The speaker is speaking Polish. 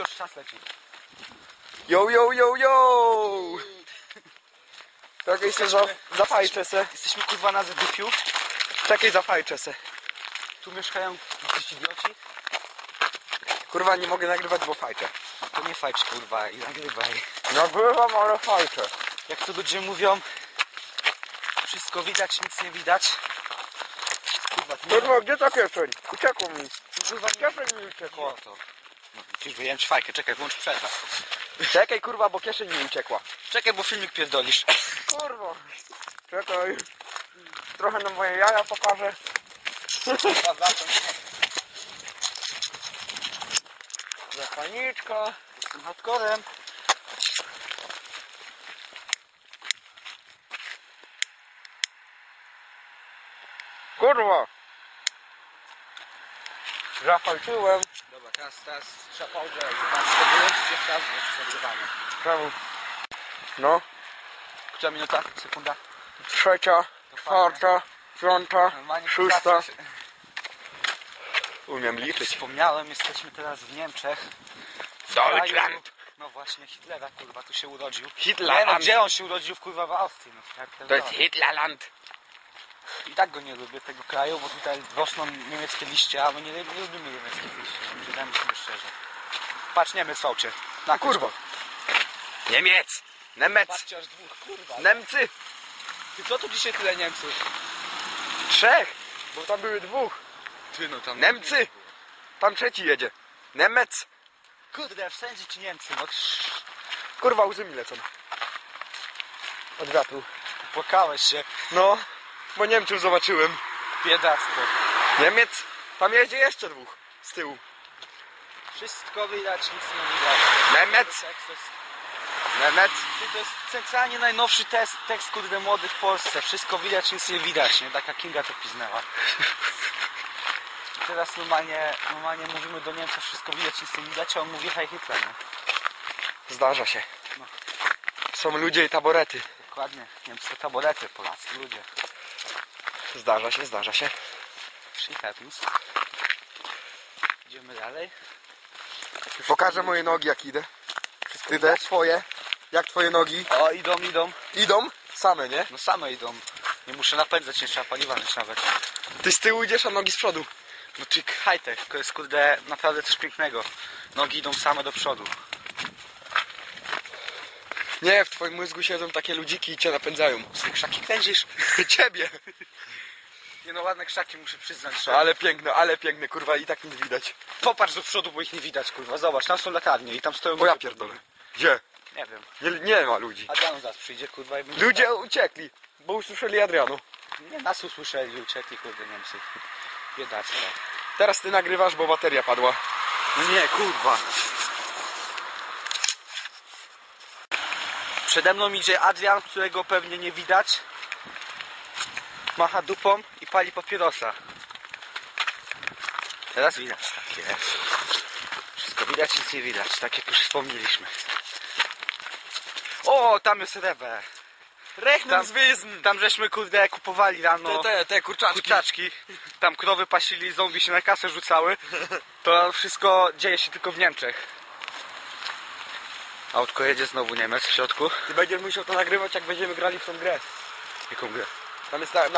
Już czas leci. Yo, yo, yo, yo! Czekaj się, za, zafajczę se. Jesteśmy kurwa na Zedyfiu. Czekaj, zafajczę se. Tu mieszkają jakiś idioci. Kurwa, nie mogę nagrywać, bo fajczę. To nie fajcz kurwa i nagrywaj. Nagrywam, ale fajczę. Jak to ludzie mówią, wszystko widać, nic nie widać. Kurwa, tu Kurwa, gdzie ta kieszeń? Uciekło mi. kurwa Kieszeń mi uciekła. O to. No, Musisz wyjąć fajkę, czekaj, włącz przerwę. Czekaj, kurwa, bo kieszeń mi uciekła. Czekaj, bo filmik pierdolisz. Kurwa. Czekaj. Trochę na moje jaja pokażę. Mechaniczka. Jestem hardcorem. Kurwa. Zafalczyłem. Teraz, teraz trzeba pauzę. Wyłączyć jeszcze raz, bo jest nagrywanie. Czemu? No. Która minuta? Sekunda? Trzecia, czwarta, piąta, Normalnie szósta. się- Umiem Jak liczyć. wspomniałem, jesteśmy teraz w Niemczech. W Deutschland. No właśnie, Hitlera kurwa tu się urodził. Hitlerland. Nie no, gdzie on się urodził? W kurwa w Austrii. No, ja To jest. Hitlerland. I tak go nie lubię, tego kraju, bo tutaj rosną niemieckie liście, a my nie, nie lubimy niemieckich Patrz, Niemiec w aucie. Na Kurwa. Niemiec. Niemiec. Patrzcie, aż dwóch, kurwa. Niemcy. Ty co tu dzisiaj tyle Niemców? Trzech. Bo tam były dwóch. Ty no tam... Niemcy. Tam trzeci jedzie. Niemiec. Kurde, wszędzie ci Niemcy, no Kurwa, łzy mi lecą. Od wiatru. płakałeś się. No, bo Niemców zobaczyłem. Biedactwo. Niemiec. Tam jedzie jeszcze dwóch. Z tyłu. Wszystko widać, nic nie widać. Jest, Niemiec. to jest centralnie najnowszy test, tekst kurde młody w Polsce. Wszystko widać, nic nie widać, nie? Taka Kinga to piznęła. I teraz normalnie, normalnie mówimy do Niemca, wszystko widać, nic nie widać, a on mówi hej Hitler, nie? Zdarza się. No. Są ludzie i taborety. Dokładnie. Niemcy taborety, Polacy, ludzie. Zdarza się, zdarza się. Shit happens. Idziemy dalej. Pokażę moje nogi jak idę. Ty też twoje. Jak twoje nogi? O, idą, idą. Idą? Same, nie? No same idą. Nie muszę napędzać, nie trzeba paliwa mieć nawet. Ty z tyłu idziesz, a nogi z przodu. No czyk, high-tech, to jest kurde naprawdę coś pięknego. Nogi idą same do przodu. Nie, w twoim mózgu siedzą takie ludziki i cię napędzają. Z tych krzaki kręcisz? Ciebie. Nie no, ładne krzaki muszę przyznać, że... Ale piękne, ale piękne, kurwa, i tak nic widać. Popatrz do przodu, bo ich nie widać, kurwa. Zobacz, tam są latarnie i tam stoją... O ja pierdolę. Gdzie? Nie wiem. Nie, nie ma ludzi. Adrian zaraz przyjdzie, kurwa, i będzie... Ludzie uciekli, bo usłyszeli Adrianu. Nie, nas usłyszeli, uciekli, kurde, Niemcy. Biedactwo. Teraz ty nagrywasz, bo bateria padła. No nie, kurwa. Przede mną idzie Adrian, którego pewnie nie widać. Macha dupą i pali papierosa. Teraz widać, tak jest. Wszystko widać, nic nie widać, tak jak już wspomnieliśmy. O, tam jest Rewe. Rechnen Tam- z Wiesn. Tam żeśmy, kurde, kupowali rano Te, te, te kurczaczki. kurczaczki. Tam krowy pasili, zombie się na kasę rzucały. To wszystko dzieje się tylko w Niemczech. Autko jedzie znowu Niemiec w środku. Ty będziesz musiał to nagrywać, jak będziemy grali w tą grę. Jaką grę? Tam jest na,